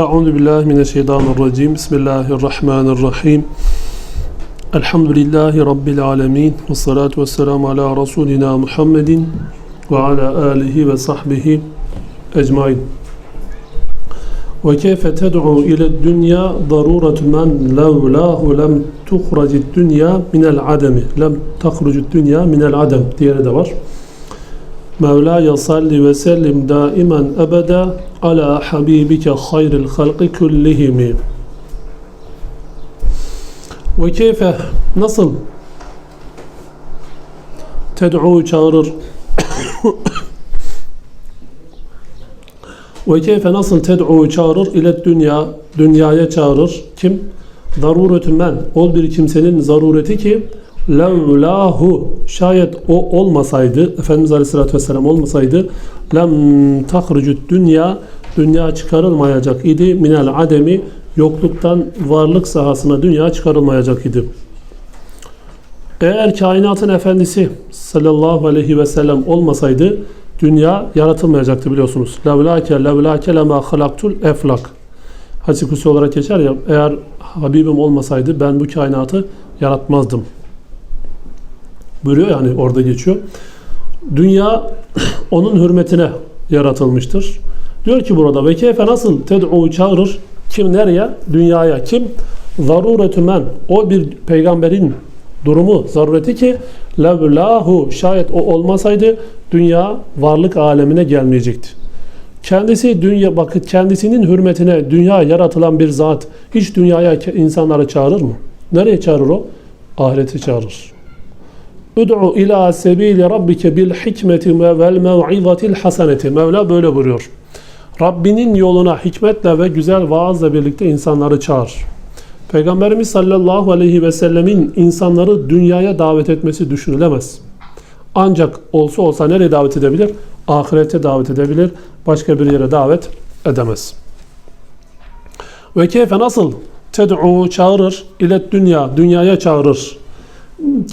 Euzu billahi mineşşeytanirracim. Bismillahirrahmanirrahim. Elhamdülillahi rabbil alamin. Ves salatu vesselamu ala rasulina Muhammedin ve ala alihi ve sahbihi ecmaîn. Ve keyfe ted'u ile dünya daruretu men levlahu lem tuhracid dünya minel ademi. Lem tahrucud dünya minel adem. Diğeri de var. Ve sellim daimen ebede ala habibike hayril halqi kullihimi. Ve keyfe nasıl? Ted'u çağırır. Ve keyfe nasıl? Ted'u çağırır. İle dünya dünyaya çağırır. Kim? Zaruretü men. Ol bir kimsenin zarureti ki levlahu şayet o olmasaydı Efendimiz Aleyhisselatü Vesselam olmasaydı lem tahrucut dünya dünya çıkarılmayacak idi minel ademi yokluktan varlık sahasına dünya çıkarılmayacak idi. Eğer kainatın efendisi sallallahu aleyhi ve sellem olmasaydı dünya yaratılmayacaktı biliyorsunuz. Levlake levlake lema halaktul eflak. Kutsi olarak geçer ya eğer Habibim olmasaydı ben bu kainatı yaratmazdım. Buyuruyor yani orada geçiyor. Dünya onun hürmetine yaratılmıştır. Diyor ki burada ve keyfe nasıl ted'u çağırır kim nereye? Dünyaya. Kim? Zaruretü men. O bir peygamberin durumu, zarureti ki levlahu şayet o olmasaydı dünya varlık alemine gelmeyecekti. Kendisi dünya bakıt kendisinin hürmetine dünya yaratılan bir zat hiç dünyaya insanları çağırır mı? Nereye çağırır o? Ahirete çağırır. Ud'u ila sebili rabbike bil hikmeti vel mev'izatil haseneti. Mevla böyle buyuruyor. Rabbinin yoluna hikmetle ve güzel vaazla birlikte insanları çağır. Peygamberimiz sallallahu aleyhi ve sellemin insanları dünyaya davet etmesi düşünülemez. Ancak olsa olsa nereye davet edebilir? Ahirete davet edebilir. Başka bir yere davet edemez. Ve keyfe nasıl? Ted'u çağırır ile dünya, dünyaya çağırır.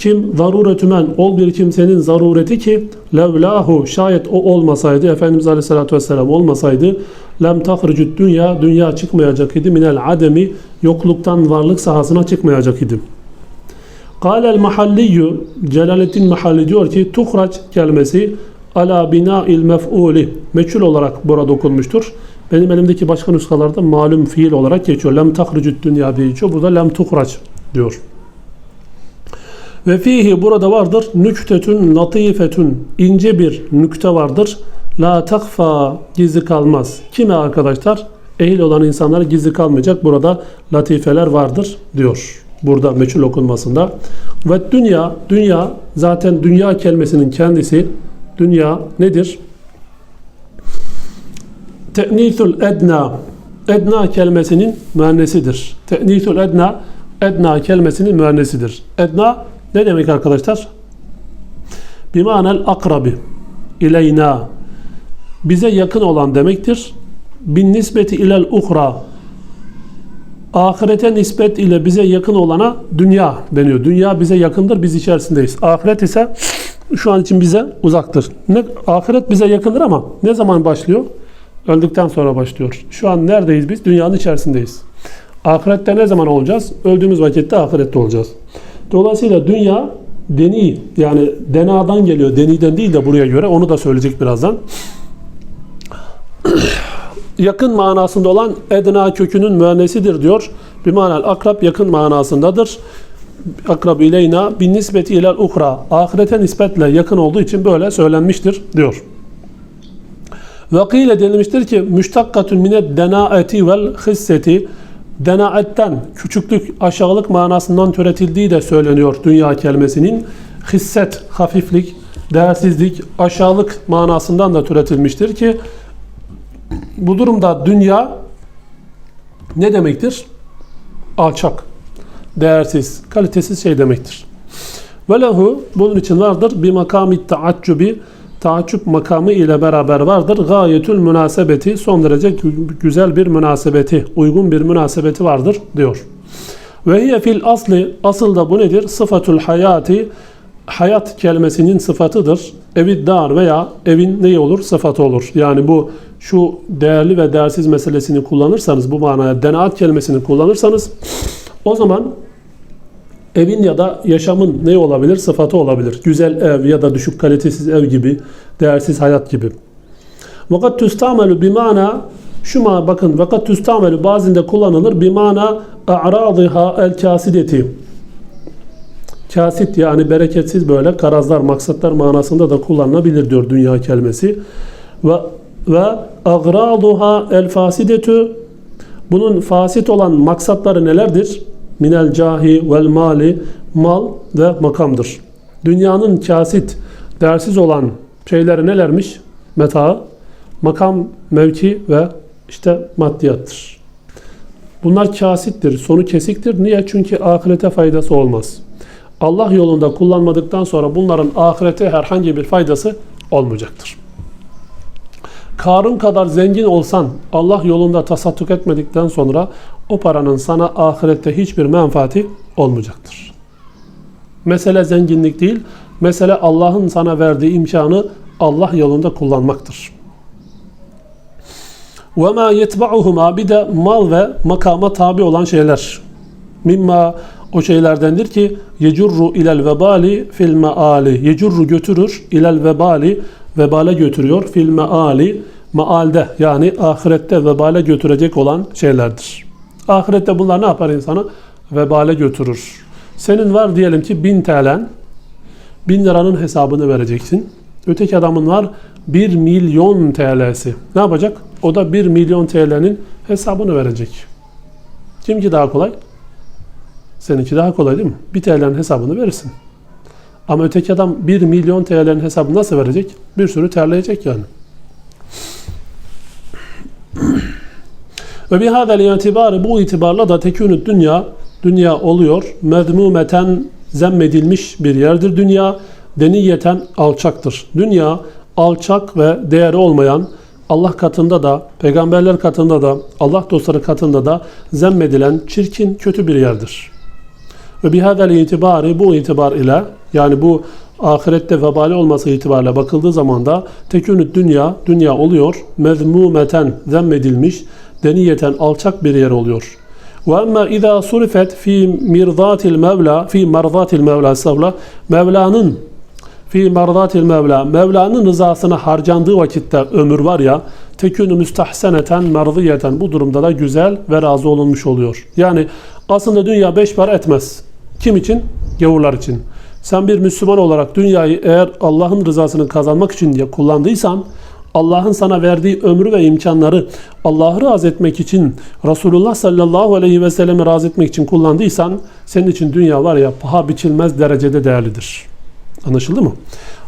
Kim zaruretümen ol bir kimsenin zarureti ki levlahu şayet o olmasaydı Efendimiz Aleyhisselatü Vesselam olmasaydı lem tahricut dünya dünya çıkmayacak idi minel ademi yokluktan varlık sahasına çıkmayacak idi. Kâlel mahalliyyü Celaleddin Mahalli diyor ki tuhraç kelimesi ala bina'il mef'uli meçhul olarak burada okunmuştur. Benim elimdeki başka nüskalarda malum fiil olarak geçiyor. Lem tahricut dünya diye geçiyor. Burada lem tuhraç diyor. Ve fihi burada vardır nüktetün latifetün ince bir nükte vardır. La takfa gizli kalmaz. Kime arkadaşlar? Ehil olan insanlar gizli kalmayacak. Burada latifeler vardır diyor. Burada meçhul okunmasında. Ve dünya, dünya zaten dünya kelimesinin kendisi dünya nedir? Te'nithul edna edna kelimesinin müennesidir. Te'nithul edna edna kelimesinin müennesidir. Edna ne demek arkadaşlar? Bimanel akrabi ileyna bize yakın olan demektir. Bin nisbeti ilel uhra ahirete nispet ile bize yakın olana dünya deniyor. Dünya bize yakındır, biz içerisindeyiz. Ahiret ise şu an için bize uzaktır. Ne, ahiret bize yakındır ama ne zaman başlıyor? Öldükten sonra başlıyor. Şu an neredeyiz biz? Dünyanın içerisindeyiz. Ahirette ne zaman olacağız? Öldüğümüz vakitte ahirette olacağız. Dolayısıyla dünya deni yani denadan geliyor. Deniden değil de buraya göre. Onu da söyleyecek birazdan. yakın manasında olan edna kökünün müennesidir diyor. Bir manal akrab yakın manasındadır. Akrab ileyna bin nisbeti ilel ukra. Ahirete nispetle yakın olduğu için böyle söylenmiştir diyor. Vakile denilmiştir ki müştakkatun mine denaeti vel hisseti denaetten küçüklük, aşağılık manasından türetildiği de söyleniyor dünya kelimesinin. Hisset, hafiflik, değersizlik, aşağılık manasından da türetilmiştir ki bu durumda dünya ne demektir? Alçak, değersiz, kalitesiz şey demektir. Ve lehu bunun için vardır bir makami taaccubi taaccüp makamı ile beraber vardır. Gayetül münasebeti son derece güzel bir münasebeti, uygun bir münasebeti vardır diyor. Ve hiye fil asli asıl da bu nedir? Sıfatul hayati hayat kelimesinin sıfatıdır. Evi dar veya evin neyi olur? Sıfatı olur. Yani bu şu değerli ve değersiz meselesini kullanırsanız, bu manaya denaat kelimesini kullanırsanız o zaman evin ya da yaşamın ne olabilir? Sıfatı olabilir. Güzel ev ya da düşük kalitesiz ev gibi, değersiz hayat gibi. Vakat tüstamelu bimana şu ma bakın vakat tüstamelu bazında kullanılır bimana a'radiha el kasideti kasit yani bereketsiz böyle karazlar maksatlar manasında da kullanılabilir diyor dünya kelimesi ve ve agraduha el fasidetu bunun fasit olan maksatları nelerdir? Minel cahi vel mali mal ve makamdır. Dünyanın kasit, değersiz olan şeyleri nelermiş? Meta, makam, mevki ve işte maddiyattır. Bunlar kasittir, sonu kesiktir. Niye? Çünkü ahirete faydası olmaz. Allah yolunda kullanmadıktan sonra bunların ahirete herhangi bir faydası olmayacaktır. Karun kadar zengin olsan Allah yolunda tasadduk etmedikten sonra o paranın sana ahirette hiçbir menfaati olmayacaktır. Mesele zenginlik değil, mesele Allah'ın sana verdiği imkanı Allah yolunda kullanmaktır. وَمَا يَتْبَعُهُمَا Bir de mal ve makama tabi olan şeyler. Mimma o şeylerdendir ki yecurru ilel vebali fil meali. Yecurru götürür ilel vebali vebale götürüyor fil meali maalde yani ahirette vebale götürecek olan şeylerdir. Ahirette bunlar ne yapar insana? Vebale götürür. Senin var diyelim ki 1000 TL'n 1000 liranın hesabını vereceksin. Öteki adamın var 1 milyon TL'si. Ne yapacak? O da 1 milyon TL'nin hesabını verecek. Kimki daha kolay? Seninki daha kolay değil mi? 1 TL'nin hesabını verirsin. Ama öteki adam 1 milyon TL'nin hesabını nasıl verecek? Bir sürü terleyecek yani. Ve bihâzel itibarı bu itibarla da tekünü dünya dünya oluyor. Mezmumeten zemmedilmiş bir yerdir dünya. Deniyeten alçaktır. Dünya alçak ve değeri olmayan Allah katında da, peygamberler katında da, Allah dostları katında da zemmedilen çirkin, kötü bir yerdir. Ve bihâzel itibarı bu itibar ile yani bu ahirette vebali olması itibariyle bakıldığı zaman da tekünü dünya, dünya oluyor. Mezmumeten zemmedilmiş, deniyeten alçak bir yer oluyor. Ve emme izâ surifet fi mirzatil mevla, fi merzatil mevla estağfurullah, Mevla'nın fi merzatil mevla, Mevla'nın rızasına harcandığı vakitte ömür var ya, tekünü müstahseneten merziyeten bu durumda da güzel ve razı olunmuş oluyor. Yani aslında dünya beş para etmez. Kim için? Gavurlar için. Sen bir Müslüman olarak dünyayı eğer Allah'ın rızasını kazanmak için diye kullandıysan Allah'ın sana verdiği ömrü ve imkanları Allah'ı razı etmek için Resulullah sallallahu aleyhi ve sellem'i razı etmek için kullandıysan senin için dünya var ya paha biçilmez derecede değerlidir. Anlaşıldı mı?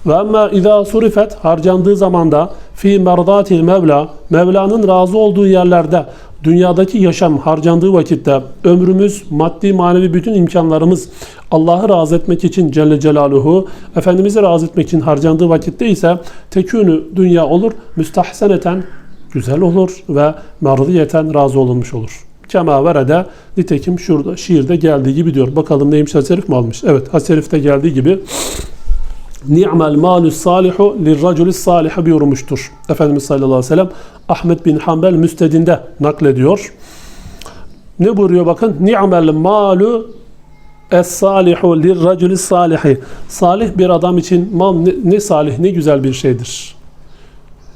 Ve amma izâ surifet harcandığı zamanda fi merdatil mevla Mevla'nın razı olduğu yerlerde dünyadaki yaşam harcandığı vakitte ömrümüz, maddi manevi bütün imkanlarımız Allah'ı razı etmek için Celle Celaluhu, Efendimiz'i razı etmek için harcandığı vakitte ise tekünü dünya olur, müstahseneten güzel olur ve merdiyeten razı olunmuş olur. Kema verede nitekim şurada şiirde geldiği gibi diyor. Bakalım neymiş hadis mi almış? Evet hadis şerifte geldiği gibi Ni'mel malus salihu lirraculis salih buyurmuştur. Efendimiz sallallahu aleyhi ve sellem Ahmet bin Hanbel müstedinde naklediyor. Ne buyuruyor bakın? Ni'mel malu es salihu lirraculis salihi. Salih bir adam için mal ne, ne salih ne güzel bir şeydir.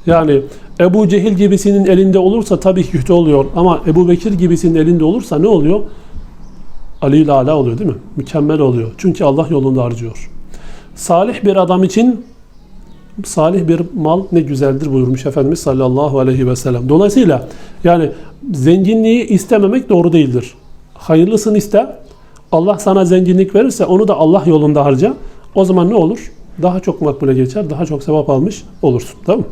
Yani Ebu Cehil gibisinin elinde olursa tabii kötü oluyor. Ama Ebu Bekir gibisinin elinde olursa ne oluyor? Ali ile ala oluyor değil mi? Mükemmel oluyor. Çünkü Allah yolunda harcıyor. Salih bir adam için salih bir mal ne güzeldir buyurmuş Efendimiz sallallahu aleyhi ve sellem. Dolayısıyla yani zenginliği istememek doğru değildir. Hayırlısını iste. Allah sana zenginlik verirse onu da Allah yolunda harca. O zaman ne olur? Daha çok makbule geçer, daha çok sevap almış olursun. Tamam mı?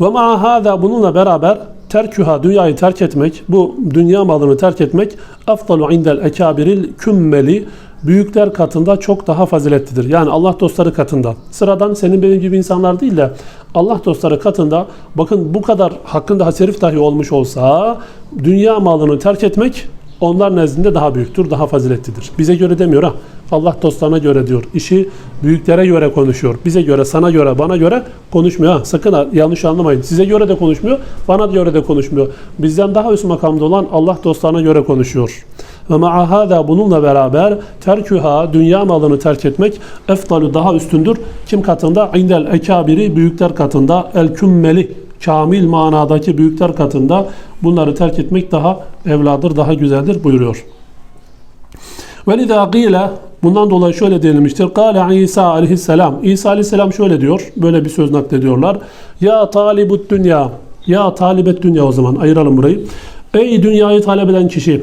Ve ma'a hâzâ bununla beraber terküha dünyayı terk etmek, bu dünya malını terk etmek afdalu indel ekabiril kümmeli büyükler katında çok daha faziletlidir. Yani Allah dostları katında. Sıradan senin benim gibi insanlar değil de Allah dostları katında bakın bu kadar hakkında haserif dahi olmuş olsa dünya malını terk etmek onlar nezdinde daha büyüktür, daha faziletlidir. Bize göre demiyor ha. Allah dostlarına göre diyor. İşi büyüklere göre konuşuyor. Bize göre, sana göre, bana göre konuşmuyor ha. Sakın ha, yanlış anlamayın. Size göre de konuşmuyor, bana göre de konuşmuyor. Bizden daha üst makamda olan Allah dostlarına göre konuşuyor. Ve ma'a hâzâ bununla beraber terküha dünya malını terk etmek efdalu daha üstündür. Kim katında? İndel ekabiri büyükler katında el kümmeli kamil manadaki büyükler katında bunları terk etmek daha evladır, daha güzeldir buyuruyor. Ve lidâ gîle bundan dolayı şöyle denilmiştir. Kâle İsa aleyhisselam. İsa aleyhisselam şöyle diyor. Böyle bir söz naklediyorlar. Ya talibut dünya. Ya talibet dünya o zaman ayıralım burayı. Ey dünyayı talep eden kişi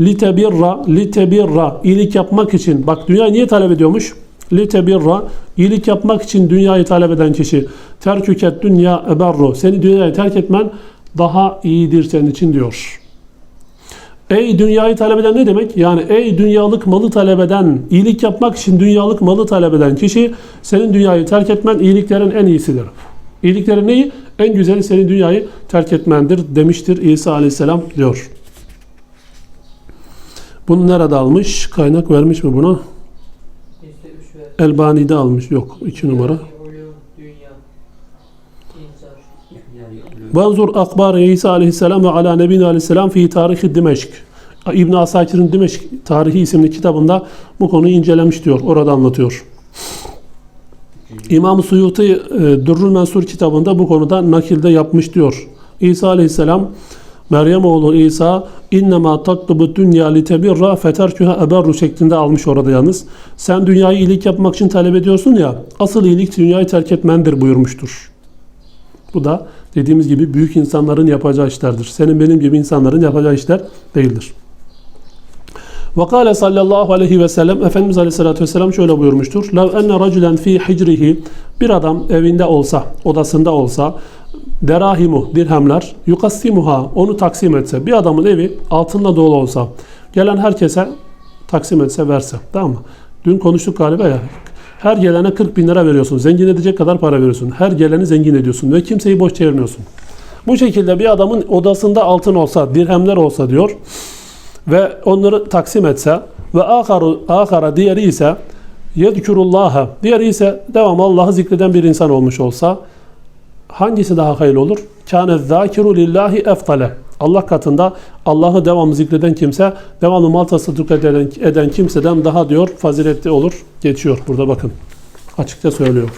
litebirra litebirra iyilik yapmak için bak dünyayı niye talep ediyormuş? Litebirra iyilik yapmak için dünyayı talep eden kişi terküket dünya eberru seni dünyayı terk etmen daha iyidir senin için diyor. Ey dünyayı talep eden ne demek? Yani ey dünyalık malı talep eden, iyilik yapmak için dünyalık malı talep eden kişi senin dünyayı terk etmen iyiliklerin en iyisidir. İyiliklerin neyi? En güzeli senin dünyayı terk etmendir demiştir İsa Aleyhisselam diyor. Bunu nerede almış? Kaynak vermiş mi buna? Elbani'de almış. Yok. iki numara. Vanzur akbar İsa aleyhisselam ve ala nebine aleyhisselam fi tarihi Dimeşk. İbn Asakir'in Dimeşk tarihi isimli kitabında bu konuyu incelemiş diyor. Orada anlatıyor. İmam Suyuti e, Durrul Mensur kitabında bu konuda nakilde yapmış diyor. İsa aleyhisselam Meryem oğlu İsa innema tatlubu dünya litebirra feterküha eberru şeklinde almış orada yalnız. Sen dünyayı iyilik yapmak için talep ediyorsun ya asıl iyilik dünyayı terk etmendir buyurmuştur. Bu da dediğimiz gibi büyük insanların yapacağı işlerdir. Senin benim gibi insanların yapacağı işler değildir. Vakale sallallahu aleyhi ve sellem Efendimiz aleyhissalatü vesselam şöyle buyurmuştur. Lev enne raculen fi hicrihi bir adam evinde olsa, odasında olsa derahimu dirhemler yukassimuha onu taksim etse bir adamın evi altınla dolu olsa gelen herkese taksim etse verse tamam mı? Dün konuştuk galiba ya her gelene 40 bin lira veriyorsun. Zengin edecek kadar para veriyorsun. Her geleni zengin ediyorsun ve kimseyi boş çevirmiyorsun. Bu şekilde bir adamın odasında altın olsa, dirhemler olsa diyor ve onları taksim etse ve akaru, akara diğeri ise yedkurullaha diğeri ise devam Allah'ı zikreden bir insan olmuş olsa hangisi daha hayırlı olur? Kâne zâkiru lillahi eftale. Allah katında Allah'ı devamlı zikreden kimse, devamlı mal tasadduk eden, eden kimseden daha diyor faziletli olur. Geçiyor burada bakın. Açıkça söylüyor.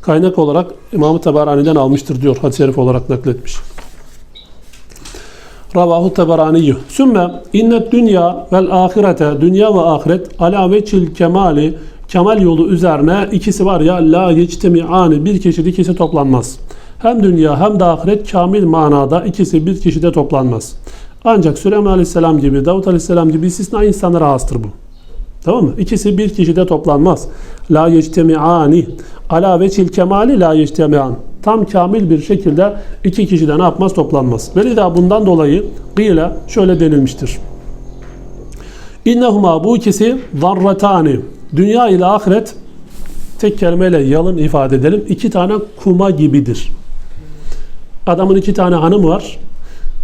Kaynak olarak İmam-ı Tabarani'den almıştır diyor. Hadis-i şerif olarak nakletmiş. Ravahu Tabaraniyyü. Sümme innet dünya vel ahirete dünya ve ahiret ala veçil kemali kemal yolu üzerine ikisi var ya la yectemi'ani bir kişi ikisi toplanmaz. Hem dünya hem de ahiret kamil manada ikisi bir kişide toplanmaz. Ancak Süleyman Aleyhisselam gibi, Davut Aleyhisselam gibi istisna insanlara hastır bu. Tamam mı? İkisi bir kişide toplanmaz. La yectemi'ani. Ala veçil kemali la yectemi'an. Tam kamil bir şekilde iki kişide ne yapmaz? Toplanmaz. Velida bundan dolayı gıyle şöyle denilmiştir. İnnehuma bu ikisi zarratani. Dünya ile ahiret tek kelimeyle yalın ifade edelim. iki tane kuma gibidir. Adamın iki tane hanımı var.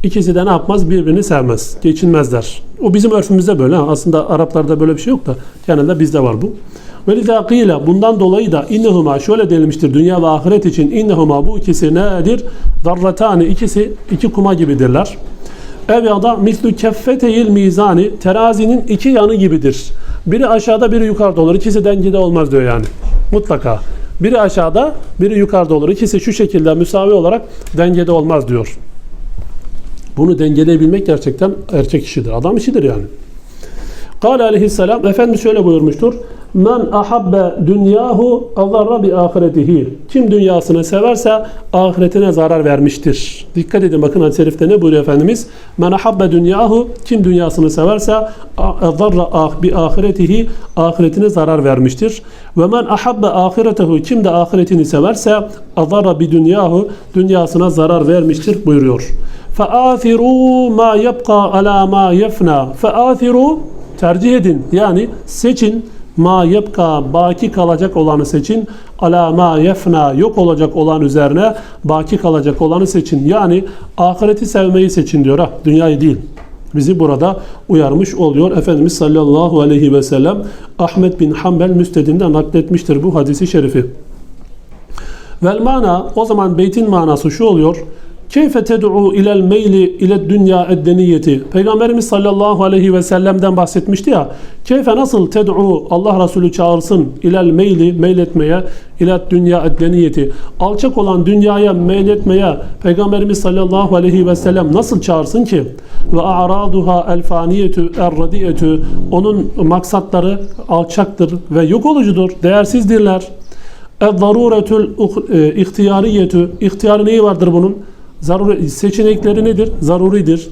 İkisi de ne yapmaz? Birbirini sevmez. Geçinmezler. O bizim örfümüzde böyle. Aslında Araplarda böyle bir şey yok da genelde bizde var bu. Ve kîle bundan dolayı da innehuma şöyle denilmiştir. Dünya ve ahiret için innehuma bu ikisi nedir? Zarratani ikisi iki kuma gibidirler. Ev ya da mislü keffeteyil mizani terazinin iki yanı gibidir. Biri aşağıda biri yukarıda olur. İkisi dengede olmaz diyor yani. Mutlaka. Biri aşağıda biri yukarıda olur. İkisi şu şekilde müsavi olarak dengede olmaz diyor. Bunu dengeleyebilmek gerçekten erkek işidir. Adam işidir yani. Kale aleyhisselam Efendimiz şöyle buyurmuştur. Men ahabbe dünyahu azarra bi ahiretihi. Kim dünyasını severse ahiretine zarar vermiştir. Dikkat edin bakın hadis-i şerifte ne buyuruyor Efendimiz? Men ahabbe dünyahu. Kim dünyasını severse azarra ah bi ahiretihi. Ahiretine zarar vermiştir. Ve men ahabbe ahiretehu. Kim de ahiretini severse azarra bi dünyahu. Dünyasına zarar vermiştir buyuruyor. فَآثِرُوا مَا يَبْقَى عَلَى مَا يَفْنَى فَآثِرُوا Tercih edin. Yani seçin ma yebka baki kalacak olanı seçin. Ala ma yefna yok olacak olan üzerine baki kalacak olanı seçin. Yani ahireti sevmeyi seçin diyor ha dünyayı değil. bizi burada uyarmış oluyor. Efendimiz sallallahu aleyhi ve sellem Ahmet bin Hanbel müstedinde nakletmiştir bu hadisi şerifi. Vel mana o zaman beytin manası şu oluyor. Keyfe ted'u ilel meyli ile dünya eddeniyeti. Peygamberimiz sallallahu aleyhi ve sellem'den bahsetmişti ya. Keyfe nasıl ted'u Allah Resulü çağırsın ilel meyli meyletmeye ile dünya eddeniyeti. Alçak olan dünyaya meyletmeye Peygamberimiz sallallahu aleyhi ve sellem nasıl çağırsın ki? Ve a'raduha el faniyetü er. Onun maksatları alçaktır ve yok olucudur, değersizdirler. El-zaruretül e, ihtiyariyetü. İhtiyarı neyi vardır bunun? Zaruri, seçenekleri nedir? Zaruridir.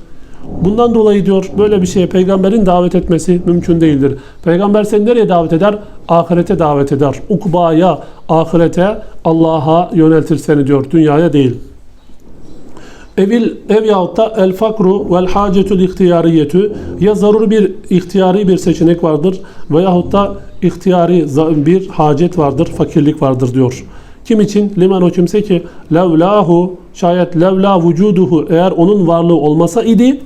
Bundan dolayı diyor böyle bir şeye peygamberin davet etmesi mümkün değildir. Peygamber seni nereye davet eder? Ahirete davet eder. Ukbaya, ahirete, Allah'a yöneltir seni diyor. Dünyaya değil. Evil ev yahut da el fakru vel hacetul ihtiyariyetü ya zaruri bir ihtiyari bir seçenek vardır veyahut da ihtiyari bir hacet vardır, fakirlik vardır diyor. Kim için? Liman o kimse ki levlahu şayet levla vücuduhu eğer onun varlığı olmasa idi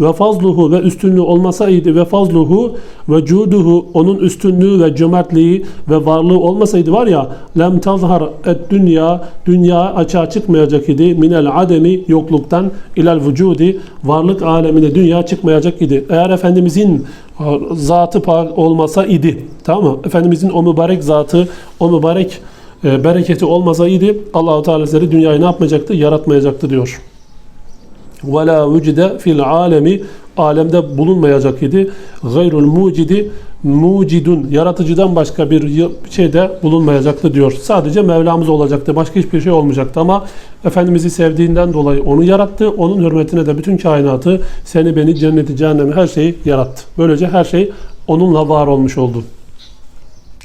ve fazluhu ve üstünlüğü olmasaydı ve fazluhu ve cuduhu onun üstünlüğü ve cömertliği ve varlığı olmasaydı var ya lem tazhar et dünya dünya açığa çıkmayacak idi minel ademi yokluktan ilel vücudi varlık alemine dünya çıkmayacak idi. Eğer Efendimizin e, zatı olmasa idi tamam mı? Efendimizin o mübarek zatı o mübarek e, bereketi olmasaydı Allahu Teala Hazretleri dünyayı ne yapmayacaktı? Yaratmayacaktı diyor. Ve la vücide fil alemi alemde bulunmayacak idi. Gayrul mucidi mucidun yaratıcıdan başka bir şeyde bulunmayacaktı diyor. Sadece Mevlamız olacaktı. Başka hiçbir şey olmayacaktı ama Efendimiz'i sevdiğinden dolayı onu yarattı. Onun hürmetine de bütün kainatı seni beni cenneti cehennemi her şeyi yarattı. Böylece her şey onunla var olmuş oldu.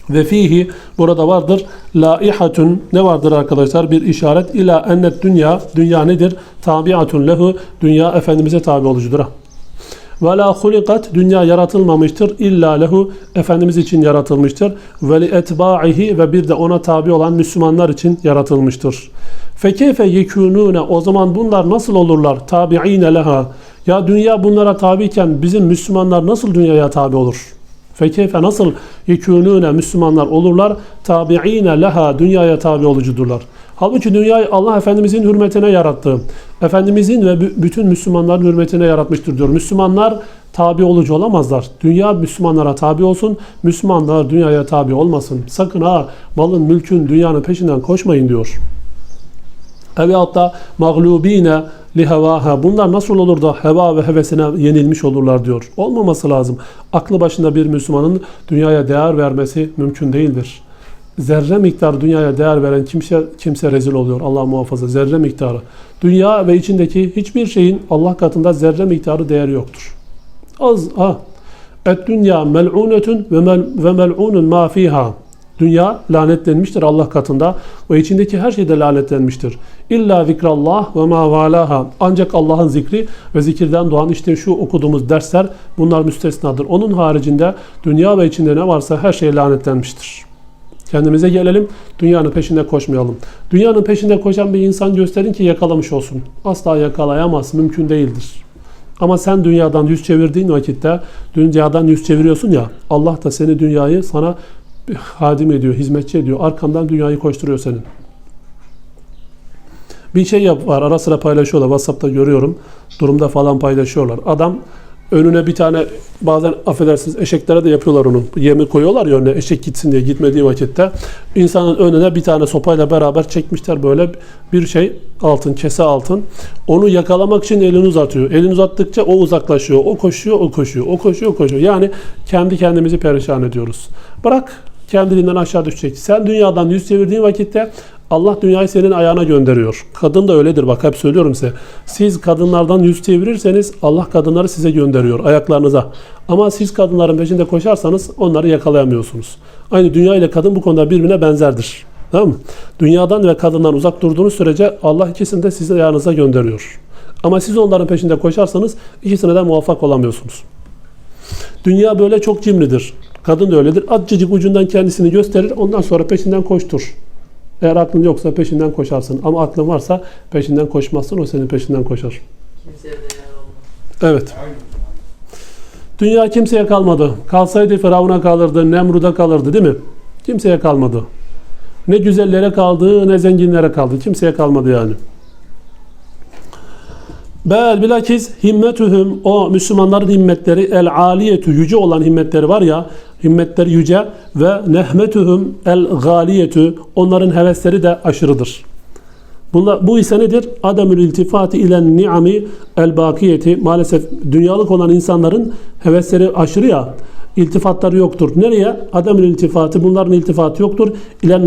Ve fihi burada vardır. Laihatun ne vardır arkadaşlar? Bir işaret. İla ennet dünya dünya nedir? Tabiatun lehu dünya efendimize tabi olucudur. Ve la hulikat dünya yaratılmamıştır. İlla lehu efendimiz için yaratılmıştır. Ve li etba'ihi ve bir de ona tabi olan Müslümanlar için yaratılmıştır. Fekeyfe yekunune o zaman bunlar nasıl olurlar? Tabi'ine leha. Ya dünya bunlara tabiyken bizim Müslümanlar nasıl dünyaya tabi olur? Fekeyfe nasıl yekûnûne Müslümanlar olurlar? Tabi'ine leha dünyaya tabi olucudurlar. Halbuki dünyayı Allah Efendimizin hürmetine yarattı. Efendimizin ve bü- bütün Müslümanların hürmetine yaratmıştır diyor. Müslümanlar tabi olucu olamazlar. Dünya Müslümanlara tabi olsun, Müslümanlar dünyaya tabi olmasın. Sakın ha malın, mülkün, dünyanın peşinden koşmayın diyor. Veyahut da mağlubine li hevaha. Bunlar nasıl olur da heva ve hevesine yenilmiş olurlar diyor. Olmaması lazım. Aklı başında bir Müslümanın dünyaya değer vermesi mümkün değildir. Zerre miktar dünyaya değer veren kimse kimse rezil oluyor. Allah muhafaza. Zerre miktarı. Dünya ve içindeki hiçbir şeyin Allah katında zerre miktarı değeri yoktur. Az ha. Et dünya mel'unetun ve mel, ve mel'unun ma fiha. Dünya lanetlenmiştir Allah katında ve içindeki her şey de lanetlenmiştir. İlla zikrallah ve ma valaha. Ancak Allah'ın zikri ve zikirden doğan işte şu okuduğumuz dersler bunlar müstesnadır. Onun haricinde dünya ve içinde ne varsa her şey lanetlenmiştir. Kendimize gelelim, dünyanın peşinde koşmayalım. Dünyanın peşinde koşan bir insan gösterin ki yakalamış olsun. Asla yakalayamaz, mümkün değildir. Ama sen dünyadan yüz çevirdiğin vakitte, dünyadan yüz çeviriyorsun ya, Allah da seni dünyayı sana hadim ediyor, hizmetçi ediyor. Arkandan dünyayı koşturuyor senin. Bir şey yap var, ara sıra paylaşıyorlar. WhatsApp'ta görüyorum. Durumda falan paylaşıyorlar. Adam önüne bir tane bazen affedersiniz eşeklere de yapıyorlar onu. Yemi koyuyorlar ya önüne eşek gitsin diye gitmediği vakitte. insanın önüne bir tane sopayla beraber çekmişler böyle bir şey altın, kese altın. Onu yakalamak için elini uzatıyor. Elini uzattıkça o uzaklaşıyor. O koşuyor, o koşuyor. O koşuyor, o koşuyor. Yani kendi kendimizi perişan ediyoruz. Bırak kendiliğinden aşağı düşecek. Sen dünyadan yüz çevirdiğin vakitte Allah dünyayı senin ayağına gönderiyor. Kadın da öyledir bak hep söylüyorum size. Siz kadınlardan yüz çevirirseniz Allah kadınları size gönderiyor ayaklarınıza. Ama siz kadınların peşinde koşarsanız onları yakalayamıyorsunuz. Aynı dünya ile kadın bu konuda birbirine benzerdir. Tamam mı? Dünyadan ve kadından uzak durduğunuz sürece Allah ikisini de sizin ayağınıza gönderiyor. Ama siz onların peşinde koşarsanız ikisine de muvaffak olamıyorsunuz. Dünya böyle çok cimridir. Kadın da öyledir. Azıcık ucundan kendisini gösterir. Ondan sonra peşinden koştur. Eğer aklın yoksa peşinden koşarsın. Ama aklın varsa peşinden koşmazsın. O senin peşinden koşar. Evet. Dünya kimseye kalmadı. Kalsaydı Firavun'a kalırdı, Nemrud'a kalırdı değil mi? Kimseye kalmadı. Ne güzellere kaldı, ne zenginlere kaldı. Kimseye kalmadı yani. Bel bilakis himmetuhum o Müslümanların himmetleri el aliyetu yüce olan himmetleri var ya himmetleri yüce ve nehmetuhum el galiyetu onların hevesleri de aşırıdır. Bunlar, bu ise nedir? Ademül iltifati ile ni'ami el bakiyeti. Maalesef dünyalık olan insanların hevesleri aşırı ya. iltifatları yoktur. Nereye? Ademül iltifatı. Bunların iltifatı yoktur. İle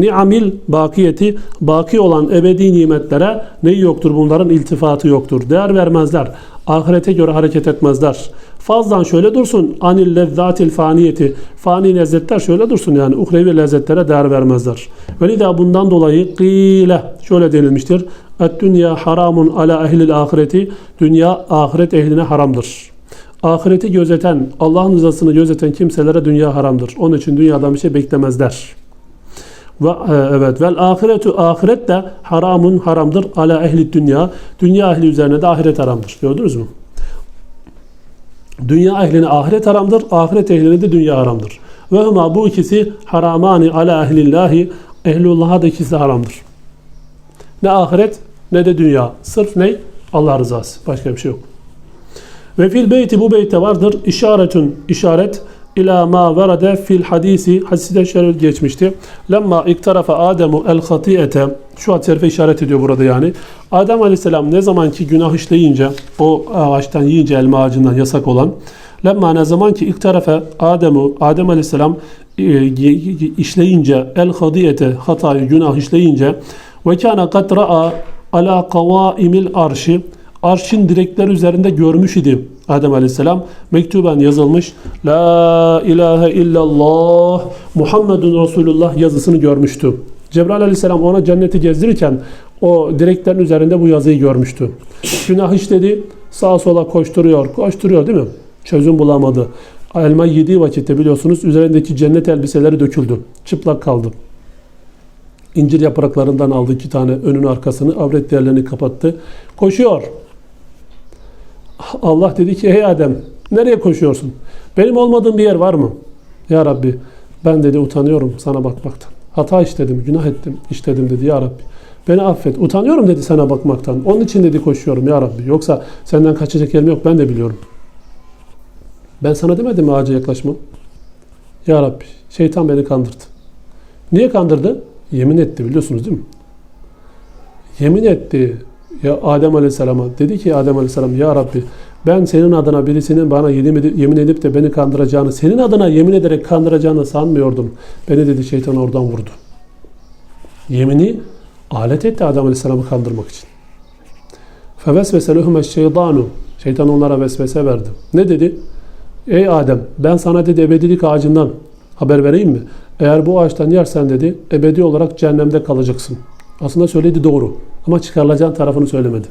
ni'amil bakiyeti. Baki olan ebedi nimetlere neyi yoktur? Bunların iltifatı yoktur. Değer vermezler. Ahirete göre hareket etmezler. Fazlan şöyle dursun. Anil lezzatil faniyeti. Fani lezzetler şöyle dursun yani. Uhrevi lezzetlere değer vermezler. Velida bundan dolayı kıyle şöyle denilmiştir. Et dünya haramun ala ehlil ahireti. Dünya ahiret ehline haramdır. Ahireti gözeten, Allah'ın rızasını gözeten kimselere dünya haramdır. Onun için dünyadan bir şey beklemezler. Ve e, evet vel ahiretu ahiret de haramun haramdır ala ehli dünya. Dünya ehli üzerine de ahiret haramdır. Gördünüz mü? Dünya ehline ahiret haramdır, ahiret ehline de dünya haramdır. Ve huma bu ikisi haramani ala ehlillahi, ehlullah'a da ikisi de haramdır. Ne ahiret ne de dünya. Sırf ne? Allah rızası. Başka bir şey yok. Ve fil beyti bu beyte vardır işaretün işaret ila ma verade fil hadisi hadiste şöyle geçmişti. Lemma iktarafa Ademu el hatiyete şu hadis şerife işaret ediyor burada yani. Adem aleyhisselam ne zaman ki günah işleyince o ağaçtan yiyince elma ağacından yasak olan lemma ne zaman ki iktarafa Ademu Adem aleyhisselam e, işleyince el hadiyete hatayı günah işleyince ve kana kad ra'a ala kavaimil arşi arşın direkleri üzerinde görmüş idi Adem Aleyhisselam. Mektuben yazılmış. La ilahe illallah Muhammedun Resulullah yazısını görmüştü. Cebrail Aleyhisselam ona cenneti gezdirirken o direklerin üzerinde bu yazıyı görmüştü. Günah işledi. Sağa sola koşturuyor. Koşturuyor değil mi? Çözüm bulamadı. Elma yediği vakitte biliyorsunuz üzerindeki cennet elbiseleri döküldü. Çıplak kaldı. İncir yapraklarından aldı iki tane önün arkasını, avret yerlerini kapattı. Koşuyor. Allah dedi ki ey Adem nereye koşuyorsun? Benim olmadığım bir yer var mı? Ya Rabbi ben dedi utanıyorum sana bakmaktan. Hata işledim, günah ettim, işledim dedi ya Rabbi. Beni affet. Utanıyorum dedi sana bakmaktan. Onun için dedi koşuyorum ya Rabbi. Yoksa senden kaçacak yerim yok ben de biliyorum. Ben sana demedim mi ağaca yaklaşma? Ya Rabbi şeytan beni kandırdı. Niye kandırdı? Yemin etti biliyorsunuz değil mi? Yemin etti. Ya Adem Aleyhisselam'a dedi ki Adem Aleyhisselam ya Rabbi ben senin adına birisinin bana yemin edip de beni kandıracağını, senin adına yemin ederek kandıracağını sanmıyordum. Beni dedi şeytan oradan vurdu. Yemini alet etti Adem Aleyhisselam'ı kandırmak için. Fevesvese lehum şeytanu. Şeytan onlara vesvese verdi. Ne dedi? Ey Adem ben sana dedi ebedilik ağacından haber vereyim mi? Eğer bu ağaçtan yersen dedi ebedi olarak cehennemde kalacaksın. Aslında söyledi doğru. Ama çıkarılacağın tarafını söylemedi.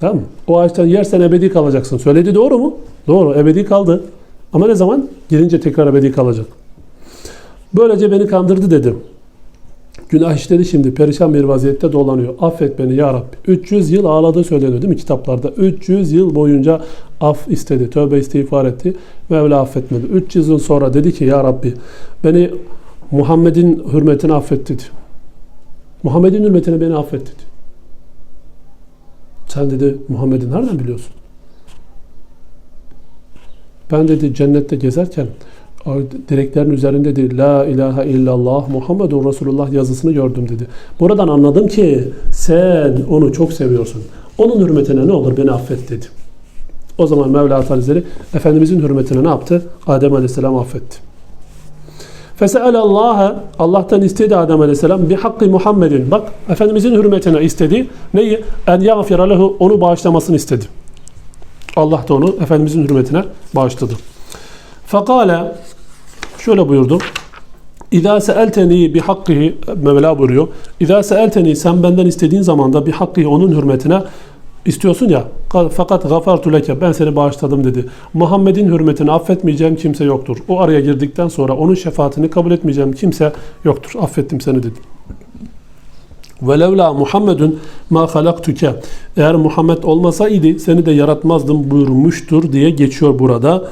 Tamam mı? O ağaçtan yersen ebedi kalacaksın. Söyledi doğru mu? Doğru. Ebedi kaldı. Ama ne zaman? Girince tekrar ebedi kalacak. Böylece beni kandırdı dedim. Günah işledi şimdi. Perişan bir vaziyette dolanıyor. Affet beni ya Rabbi. 300 yıl ağladığı söyleniyor değil mi kitaplarda? 300 yıl boyunca af istedi. Tövbe istiğfar etti. Mevla affetmedi. 300 yıl sonra dedi ki ya Rabbi beni Muhammed'in hürmetine affet dedi. Muhammed'in hürmetine beni affet dedi. Sen dedi Muhammed'i nereden biliyorsun? Ben dedi cennette gezerken direklerin üzerinde dedi La ilahe illallah Muhammedun Resulullah yazısını gördüm dedi. Buradan anladım ki sen onu çok seviyorsun. Onun hürmetine ne olur beni affet dedi. O zaman Mevla Hazretleri Efendimizin hürmetine ne yaptı? Adem Aleyhisselam affetti. Fesel Allah Allah'tan istedi Adem Aleyhisselam bi hakkı Muhammedin. Bak Efendimizin hürmetine istedi. Neyi? En yagfira lehu onu bağışlamasını istedi. Allah da onu Efendimizin hürmetine bağışladı. Fakale şöyle buyurdu. İza seelteni bi hakkihi Mevla buyuruyor. İza seelteni sen benden istediğin zaman da bi hakkihi onun hürmetine istiyorsun ya fakat gafartu leke ben seni bağışladım dedi. Muhammed'in hürmetini affetmeyeceğim kimse yoktur. O araya girdikten sonra onun şefaatini kabul etmeyeceğim kimse yoktur. Affettim seni dedi. Ve levla Muhammedun ma halaktuke. Eğer Muhammed olmasaydı seni de yaratmazdım buyurmuştur diye geçiyor burada.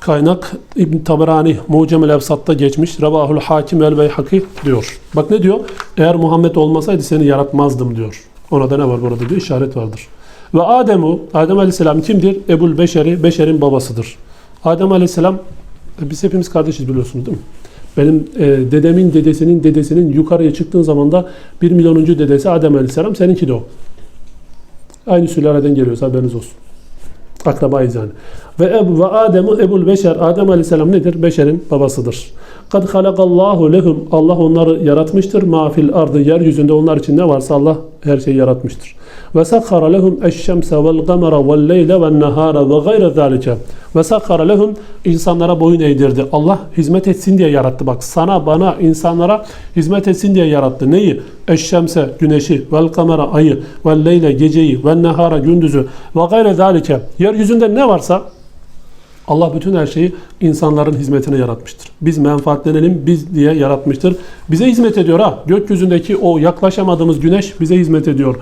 Kaynak İbn Taberani Mucemel Evsat'ta geçmiş. Ravahul Hakim el Beyhaki diyor. Bak ne diyor? Eğer Muhammed olmasaydı seni yaratmazdım diyor. Ona da ne var burada diyor? İşaret vardır. Ve Adem'u, Adem Aleyhisselam kimdir? Ebul Beşeri, Beşer'in babasıdır. Adem Aleyhisselam, biz hepimiz kardeşiz biliyorsunuz değil mi? Benim e, dedemin dedesinin dedesinin yukarıya çıktığın zaman da bir milyonuncu dedesi Adem Aleyhisselam, seninki de o. Aynı sülaleden geliyoruz haberiniz olsun. Akrabayız yani. Ve Ebu ve Adem'u Ebul Beşer. Adem Aleyhisselam nedir? Beşerin babasıdır. Kad halakallahu lehum. Allah onları yaratmıştır. Ma fil ardı. Yeryüzünde onlar için ne varsa Allah her şeyi yaratmıştır. Ve sakhara lehum eşşemse vel gamera vel leyle vel nehara ve gayre zalike. Ve sakhara lehum insanlara boyun eğdirdi. Allah hizmet etsin diye yarattı. Bak sana, bana, insanlara hizmet etsin diye yarattı. Neyi? Eşşemse güneşi, vel kamera ayı, vel leyle geceyi, vel nehara gündüzü ve gayre zalike. Yeryüzünde ne varsa Allah bütün her şeyi insanların hizmetine yaratmıştır. Biz menfaatlenelim biz diye yaratmıştır. Bize hizmet ediyor ha. Gökyüzündeki o yaklaşamadığımız güneş bize hizmet ediyor.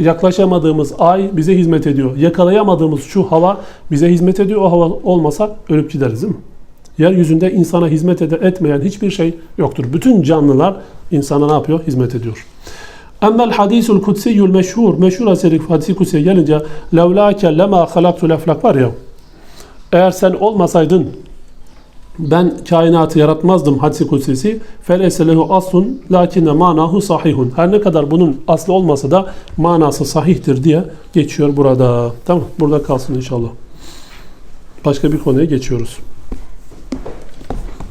Yaklaşamadığımız ay bize hizmet ediyor. Yakalayamadığımız şu hava bize hizmet ediyor. O hava olmasa ölüp gideriz değil mi? Yeryüzünde insana hizmet etmeyen hiçbir şey yoktur. Bütün canlılar insana ne yapıyor? Hizmet ediyor. Emmel hadisul kutsiyyul meşhur. Meşhur eseri hadisi kutsiye gelince levlâke lemâ halaktul eflak var ya eğer sen olmasaydın ben kainatı yaratmazdım hadisi kutsisi feleyse lehu aslun lakine manahu sahihun. Her ne kadar bunun aslı olmasa da manası sahihtir diye geçiyor burada. Tamam burada kalsın inşallah. Başka bir konuya geçiyoruz.